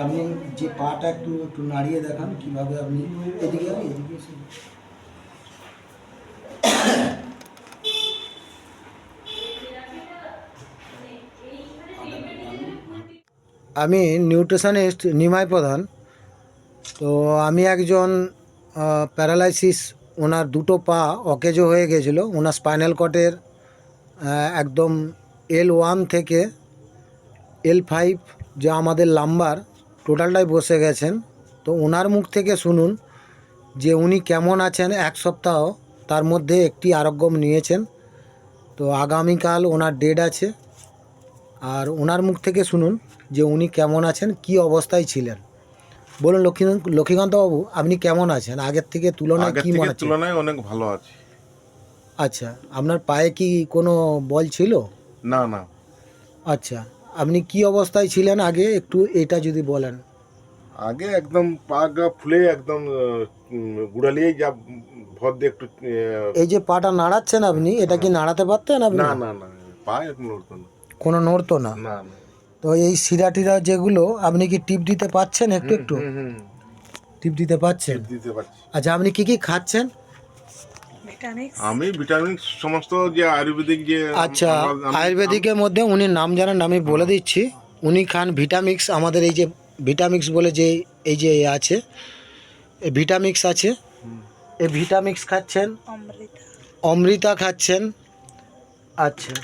আপনি যে পাটা একটু একটু নাড়িয়ে দেখান, কীভাবে আপনি এদিকে এদিকে আমি নিউট্রিশনিস্ট নিমাই প্রধান। তো আমি একজন প্যারালাইসিস, ওনার দুটো পা অকেজো হয়ে গেছিল। ওনার স্পাইনাল কটের একদম এল ওয়ান থেকে এল ফাইভ যে আমাদের লাম্বার টোটালটাই বসে গেছেন। তো ওনার মুখ থেকে শুনুন যে উনি কেমন আছেন এক সপ্তাহ তার মধ্যে একটি আরোগ্যম নিয়েছেন। তো আগামীকাল ওনার ডেট আছে। আর ওনার মুখ থেকে শুনুন যে উনি কেমন আছেন কি অবস্থায় ছিলেন। বলুন লক্ষ্মী লক্ষ্মীকান্ত বাবু আপনি কেমন আছেন? আগের থেকে তুলনায় কি মনে হচ্ছে তুলনায় অনেক ভালো আছি। আচ্ছা আপনার পায়ে কি কোনো বল ছিল? না না। আচ্ছা আপনি কি অবস্থায় ছিলেন আগে? একটু এটা যদি বলেন। আগে একদম পা গা ফুলে একদম গুড়ালিয়েই যা ভর দিয়ে একটু এই যে পাটা নাড়াচ্ছেন আপনি এটা কি নাড়াতে পারতেন আপনি? না না না পা নড়তো না। কোনো নড়তো না? না তো এই শিরা টিরা যেগুলো আপনি কি টিপ দিতে পাচ্ছেন একটু একটু? টিপ দিতে পাচ্ছেন? দিতে পারছি আচ্ছা আপনি কি কি খাচ্ছেন? আমি ভিটামিন সমস্ত যে আয়ুর্বেদিক যে আচ্ছা আয়ুর্বেদিকের মধ্যে উনি নাম জানেন আমি বলে দিচ্ছি। উনি খান ভিটামিক্স আমাদের এই যে ভিটামিক্স বলে যে এই যে আছে এই ভিটামিক্স আছে। এই ভিটামিক্স খাচ্ছেন? অমৃতা। খাচ্ছেন? আচ্ছা।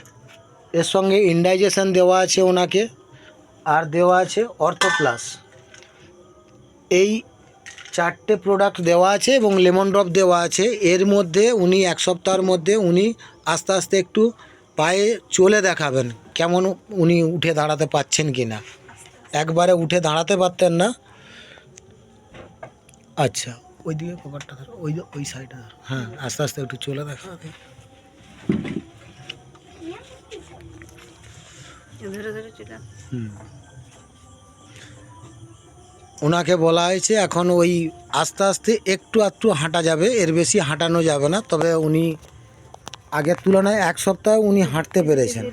এর সঙ্গে ইনডাইজেশন দেওয়া আছে ওনাকে আর দেওয়া আছে অর্থোপ্লাস এই চারটে প্রোডাক্ট দেওয়া আছে এবং লেমন ড্রপ দেওয়া আছে। এর মধ্যে উনি এক সপ্তাহের মধ্যে উনি আস্তে আস্তে একটু পায়ে চলে দেখাবেন কেমন উনি উঠে দাঁড়াতে পাচ্ছেন কি না একবারে উঠে দাঁড়াতে পারতেন না। আচ্ছা ওই দিকে কভারটা ধরো ওই ওই সাইডে ধর। হ্যাঁ আস্তে আস্তে একটু চলে দেখা। হুম। ওনাকে বলা হয়েছে, এখন ওই আস্তে আস্তে একটু একটু হাঁটা যাবে, এর বেশি হাঁটানো যাবে না। তবে উনি আগের তুলনায় এক সপ্তাহে উনি হাঁটতে পেরেছেন।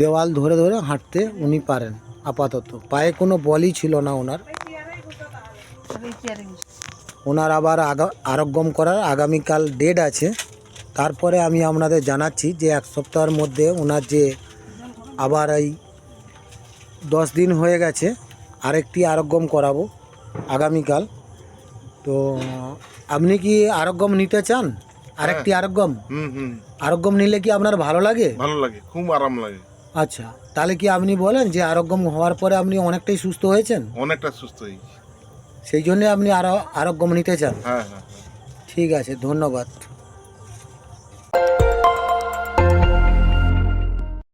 দেওয়াল ধরে ধরে হাঁটতে উনি পারেন, আপাতত। পায়ে কোনো বলই ছিল না ওনার। ওনার আবার আরোগ্যম করার আগামীকাল ডেট আছে। তারপরে আমি আপনাদের জানাচ্ছি যে এক সপ্তাহের মধ্যে ওনার যে আবার এই দশ দিন হয়ে গেছে আরেকটি আরোগ্যম করাবো আগামীকাল। তো আপনি কি আরোগ্যম নিতে চান? আরেকটি আরোগ্যম? হুম হুম। আরোগ্যম নিলে কি আপনার ভালো লাগে? ভালো লাগে খুব আরাম লাগে। আচ্ছা তাহলে কি আপনি বলেন যে আরোগ্যম হওয়ার পরে আপনি অনেকটাই সুস্থ হয়েছেন? অনেকটা সুস্থ হয়েছি। সেই জন্যে আপনি আরও আরোগ্যম নিতে চান? হ্যাঁ হ্যাঁ হ্যাঁ। ঠিক আছে ধন্যবাদ।